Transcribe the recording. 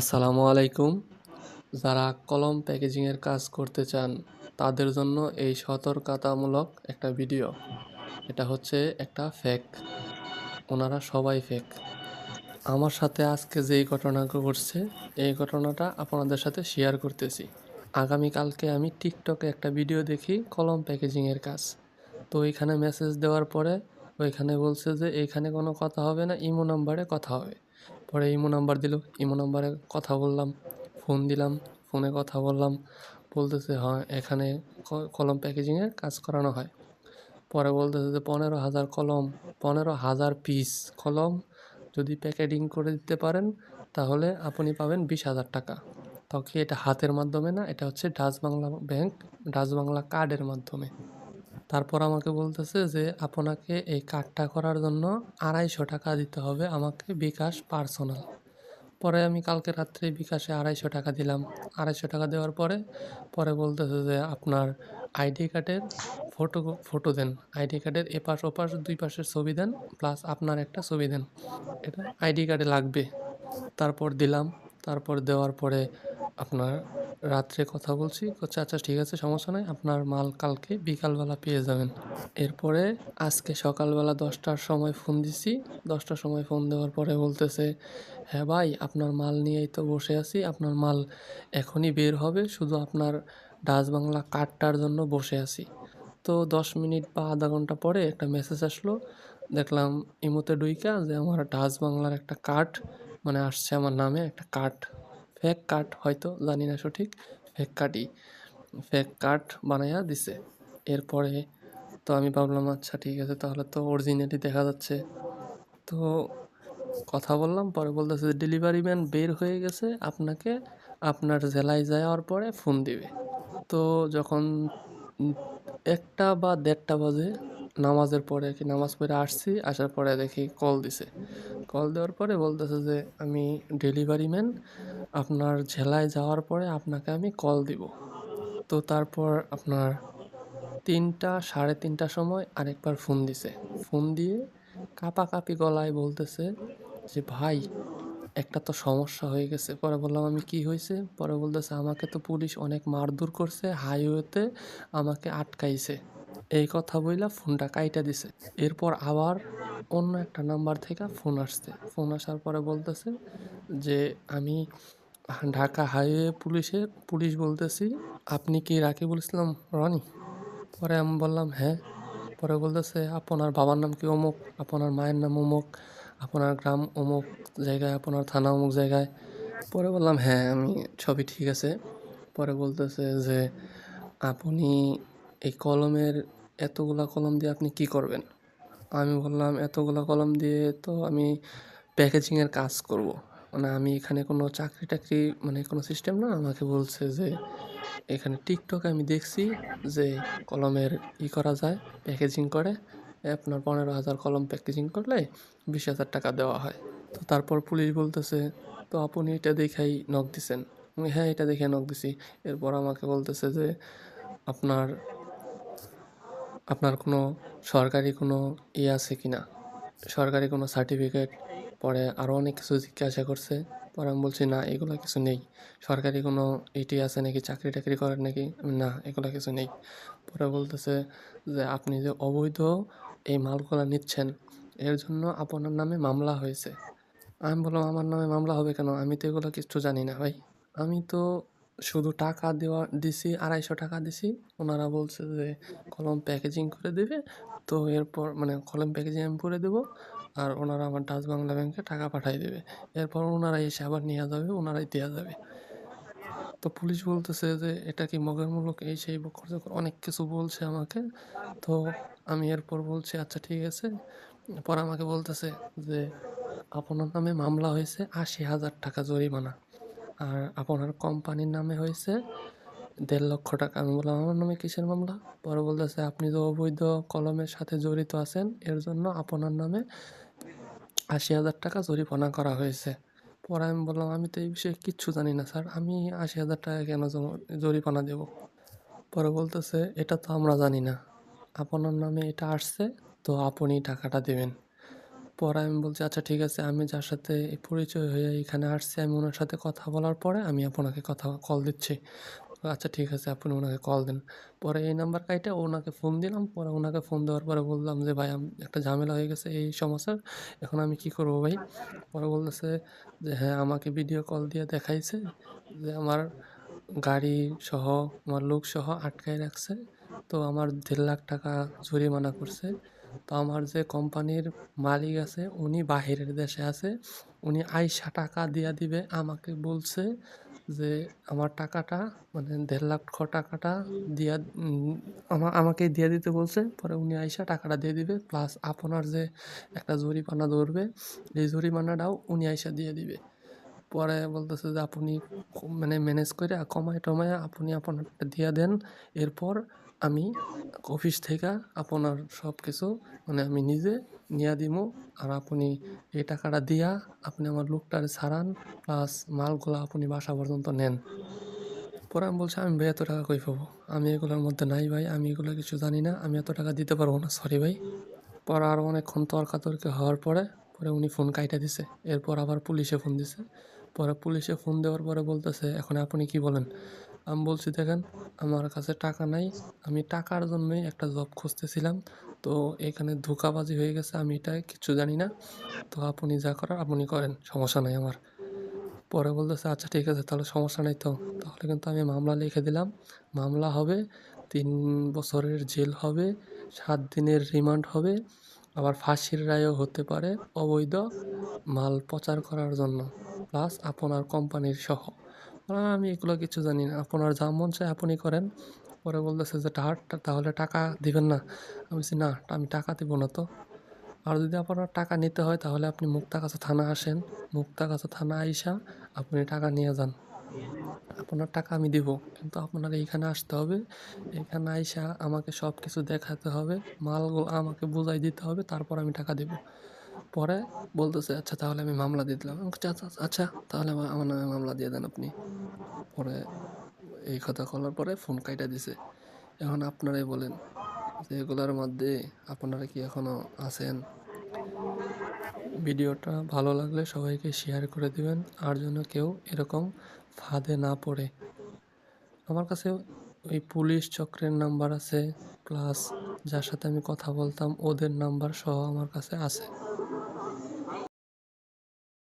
আসসালামু আলাইকুম। যারা কলম প্যাকেজিংয়ের কাজ করতে চান, তাদের জন্য এই সতর্কতামূলক একটা ভিডিও। এটা হচ্ছে একটা ফেক ওনারা সবাই ফেক আমার সাথে আজকে যেই ঘটনা ঘটছে, এই ঘটনাটা আপনাদের সাথে শেয়ার করতেছি। আগামীকালকে আমি টিকটকে একটা ভিডিও দেখি কলম প্যাকেজিংয়ের কাজ। তো ওইখানে মেসেজ দেওয়ার পরে ওইখানে বলছে যে এইখানে কোনো কথা হবে না, ইমো নাম্বারে কথা হবে। পরে ইমো নাম্বার দিল, ইমো নাম্বারে কথা বললাম, ফোন দিলাম, ফোনে কথা বললাম, বলতেছে হ্যাঁ এখানে কলম প্যাকেজিংয়ের কাজ করানো হয়। পরে বলতেছে যে, পনেরো হাজার কলম, পনেরো হাজার পিস কলম যদি প্যাকেটিং করে দিতে পারেন, তাহলে আপনি পাবেন বিশ হাজার টাকা। তো কি এটা হাতের মাধ্যমে না, এটা হচ্ছে Dutch Bangla bank, Dutch Bangla কার্ডের মাধ্যমে। তারপর আমাকে বলতেছে যে, আপনাকে এই কার্ডটা করার জন্য আড়াইশো টাকা দিতে হবে আমাকে বিকাশ পার্সোনাল। পরে আমি কালকে রাত্রে বিকাশে আড়াইশো টাকা দিলাম। আড়াইশো টাকা দেওয়ার পরে পরে বলতেছে যে, আপনার আইডি কার্ডের ফটো ফটো দেন। আইডি কার্ডের এপাশ ওপাশ, দুই পাশের ছবি দেন, প্লাস আপনার একটা ছবি দেন। এটা আইডি কার্ডে লাগবে। তারপর দিলাম। তারপর দেওয়ার পরে আপনার রাত্রে কথা বলছি। হচ্ছে আচ্ছা ঠিক আছে, সমস্যা নাই। আপনার মাল কালকে বিকালবেলা পেয়ে যাবেন। এরপরে আজকে সকালবেলা দশটার সময় ফোন দিছি। দশটার সময় ফোন দেওয়ার পরে বলতেছে হ্যাঁ ভাই, আপনার মাল নিয়েই তো বসে আছি। আপনার মাল এখনই বের হবে। শুধু আপনার ডাচ বাংলা কার্ডটার জন্য বসে আছি। তো দশ মিনিট বা আধা ঘণ্টা পরে একটা মেসেজ আসলো। দেখলাম ইমোতে ডুইকা যে আমার ডাচ বাংলার একটা কার্ড মানে আসছে আমার নামে একটা কার্ড। ফেক কার্ড হয়তো, জানি না সঠিক। ফেক কার্ডই ফেক কার্ড বানাইয়া দিছে। এরপরে তো আমি ভাবলাম আচ্ছা ঠিক আছে, তাহলে তো অরিজিনালি দেখা যাচ্ছে। তো কথা বললাম, পরে বলতেছে ডেলিভারি ম্যান বের হয়ে গেছে, আপনাকে আপনার জেলায় যাওয়ার পরে ফোন দিবে। তো যখন একটা বা দেড়টা বাজে নামাজের পরে কি নামাজ পড়ে আসছি, আসার পরে দেখি কল দিছে। কল দেওয়ার পরে বলতেছে যে, আমি ডেলিভারি ম্যান আপনার জেলায় যাওয়ার পরে আপনাকে আমি কল দিব। তো তারপর আপনার তিনটা, সাড়ে তিনটার সময় আরেকবার ফোন দিছে। ফোন দিয়ে কাঁপাকাঁপি গলায় বলতেছে যে, ভাই, একটা তো সমস্যা হয়ে গেছে। পরে বললাম, আমি কি হয়েছে? পরে বলতেছে, আমাকে তো পুলিশ অনেক মারধর করছে হাইওয়েতে আমাকে আটকাইছে। এই কথা বইলা ফোনটা কাইটা দিছে। এরপর আবার অন্য একটা নাম্বার থেকে ফোন আসছে। ফোন আসার পরে বলতেছে যে, আমি ঢাকা হাইওয়ে পুলিশে, পুলিশ বলতেছি, আপনি কি রাকিবুল ইসলাম রনি? পরে আমি বললাম হ্যাঁ। পরে বলতেছে, আপনার বাবার নাম কি অমুক? আপনার মায়ের নাম অমুক? আপনার গ্রাম অমুক জায়গায়? আপনার থানা অমুক জায়গায়? পরে বললাম হ্যাঁ আমি, ছবি ঠিক আছে। পরে বলতেছে যে, আপনি এই কলমের এতগুলা কলম দিয়ে আপনি কি করবেন? আমি বললাম, এতগুলা কলম দিয়ে তো আমি প্যাকেজিংয়ের কাজ করব। মানে আমি এখানে কোনো চাকরি টাকরি মানে কোনো সিস্টেম না, আমাকে বলছে যে, এখানে টিকটকে আমি দেখছি যে কলমের ই করা যায়, প্যাকেজিং করে, আপনার পনেরো হাজার কলম প্যাকেজিং করলে বিশ হাজার টাকা দেওয়া হয়। তো তারপর পুলিশ বলতেছে, তো আপনি এটা দেখাই নখ দিছেন। হ্যাঁ এটা দেখে নখ দিছি। এরপর আমাকে বলতেছে যে, আপনার আপনার কোনো সরকারি কোনো ইয়ে আছে কি না? সরকারি কোনো সার্টিফিকেট পরে আরও অনেক কিছু জিজ্ঞাসা করছে। পরে আমি বলছি, না, এগুলো কিছু নেই। সরকারি কোনো ইটি আছে নাকি? চাকরি টাকরি করেন নাকি? না, এগুলো কিছু নেই। পরে বলতেছে যে, আপনি যে অবৈধ এই মালগুলো নিচ্ছেন, এর জন্য আপনার নামে মামলা হয়েছে। আমি বললাম, আমার নামে মামলা হবে কেন? আমি তো এগুলো কিছু জানি না ভাই। আমি তো শুধু টাকা দেওয়া দিছি, আড়াইশো টাকা দিছি। ওনারা বলছে যে, কলম প্যাকেজিং করে দেবে। তো এরপর মানে কলম প্যাকেজিং আমি করে দেবো। আর ওনারা আমার ডাচ বাংলা ব্যাংকে টাকা পাঠিয়ে দেবে। এরপর ওনারা এসে আবার নিয়ে যাবে, ওনারাই দেওয়া যাবে। তো পুলিশ বলতেছে যে, এটা কি মগের মূলক? এই সেই বকর অনেক কিছু বলছে আমাকে। তো আমি এরপর বলছি আচ্ছা ঠিক আছে। পর আমাকে বলতেছে যে, আপনার নামে মামলা হয়েছে আশি হাজার টাকা জরিমানা। আর আপনার কোম্পানির নামে হয়েছে দেড় লক্ষ টাকা। আমি বললাম, আমার নামে কিসের মামলা? পরে বলতেছে, আপনি তো অবৈধ কলমের সাথে জড়িত আছেন। এর জন্য আপনার নামে আশি হাজার টাকা জরিমানা করা হয়েছে। পরে আমি বললাম, আমি তো এই বিষয়ে কিচ্ছু জানি না স্যার। আমি আশি হাজার টাকা কেন জরিমানা দেব? পরে বলতেছে, এটা তো আমরা জানি না। আপনার নামে এটা আসছে, তো আপনি টাকাটা দেবেন। পরে আমি বলছি আচ্ছা ঠিক আছে, আমি যার সাথে পরিচয় হয়ে এখানে আসছি, আমি ওনার সাথে কথা বলার পরে আমি আপনাকে কথা কল দিচ্ছি। আচ্ছা ঠিক আছে, আপনি ওনাকে কল দেন। পরে এই নাম্বার কাইটে ওনাকে ফোন দিলাম, পরে ওনাকে ফোন দেওয়ার পরে বললাম যে, ভাই একটা ঝামেলা হয়ে গেছে, এই সমস্যার এখন আমি কি করব ভাই? পরে বলতেছে যে হ্যাঁ আমাকে ভিডিও কল দিয়ে দেখাইছে যে, আমার গাড়ি সহ, আমার লোক সহ আটকায় রাখছে, তো আমার দেড় লাখ টাকা জরিমানা করছে। তো আমার যে কোম্পানির মালিক আছে, উনি বাহিরের দেশে আছে। উনি আইসা টাকা দিয়া দিবে, আমাকে বলছে যে আমার টাকাটা মানে দেড় লক্ষ টাকাটা দিয়া আমা আমাকে দিয়ে দিতে বলছে। পরে উনি আইসা টাকাটা দিয়ে দিবে প্লাস আপনার যে একটা জরিমানা ধরবে, এই জরিমানাটাও উনি আইসা দিয়ে দিবে। পরে বলতেছে যে, আপনি মানে ম্যানেজ করে কমায় টমায় আপনি আপনারটা দিয়ে দেন। এরপর আমি অফিস থেকে আপনার সব কিছু মানে আমি নিজে নিয়ে দিব আর আপনি এই টাকাটা দিয়া আপনি আমার লোকটারে ছাড়ান প্লাস মালগুলো আপনি বাসা পর্যন্ত নেন। পরে আমি বলছি, আমি ভাই, এত টাকা কই পাবো? আমি এগুলোর মধ্যে নাই ভাই, আমি এগুলো কিছু জানি না, আমি এত টাকা দিতে পারব না সরি ভাই। পরে আরও অনেকক্ষণ তর্কাতর্কি হওয়ার পরে পরে উনি ফোন কাইটা দিছে। এরপর আবার পুলিশে ফোন দিছে। পরে পুলিশে ফোন দেওয়ার পরে বলতেছে, এখন আপনি কি বলেন? আমি বলছি, দেখেন, আমার কাছে টাকা নাই। আমি টাকার জন্যই একটা জব খুঁজতেছিলাম। তো এখানে ধোকাবাজি হয়ে গেছে, আমি এটা কিচ্ছু জানি না। তো আপনি যা করার আপনি করেন, সমস্যা নাই আমার। পরে বলতেছে আচ্ছা ঠিক আছে, তাহলে সমস্যা নেই তো। তাহলে কিন্তু আমি মামলা লিখে দিলাম। মামলা হবে, তিন বছরের জেল হবে, সাত দিনের রিমান্ড হবে। আবার ফাঁসির রায়ও হতে পারে অবৈধ মাল প্রচার করার জন্য, প্লাস আপনার কোম্পানির সহ। আমি এগুলো কিছু জানি না। আপনার যা মন চায় আপনি করেন। পরে বলতেছে যে টা- তাহলে টাকা দিবেন না। আমি বলছি, না, আমি টাকা দিব না তো। আর যদি আপনার টাকা নিতে হয়, তাহলে আপনি মুক্তাগাছা থানা আসেন। মুক্তাগাছা থানা আইসা আপনি টাকা নিয়ে যান। আপনার টাকা আমি দিব, কিন্তু আপনার এইখানে আসতে হবে। এখানে আইসা আমাকে সব কিছু দেখাতে হবে, মালগুলো আমাকে বুঝাই দিতে হবে, তারপর আমি টাকা দিব। পরে বলতেছে আচ্ছা তাহলে আমি মামলা দিয়ে দিলাম। আচ্ছা আচ্ছা তাহলে আমার নামে মামলা দিয়ে দেন আপনি। পরে এই কথা বলার পরে ফোন কাইটা দিছে। এখন আপনারাই বলেন যে এগুলোর মধ্যে আপনারা কি এখনও আছেন? ভিডিওটা ভালো লাগলে সবাইকে শেয়ার করে দিবেন, আর যেন কেউ এরকম ফাঁদে না পড়ে। আমার কাছে ওই পুলিশ চক্রের নাম্বার আছে প্লাস যার সাথে আমি কথা বলতাম, ওদের নাম্বার সহ আমার কাছে আছে।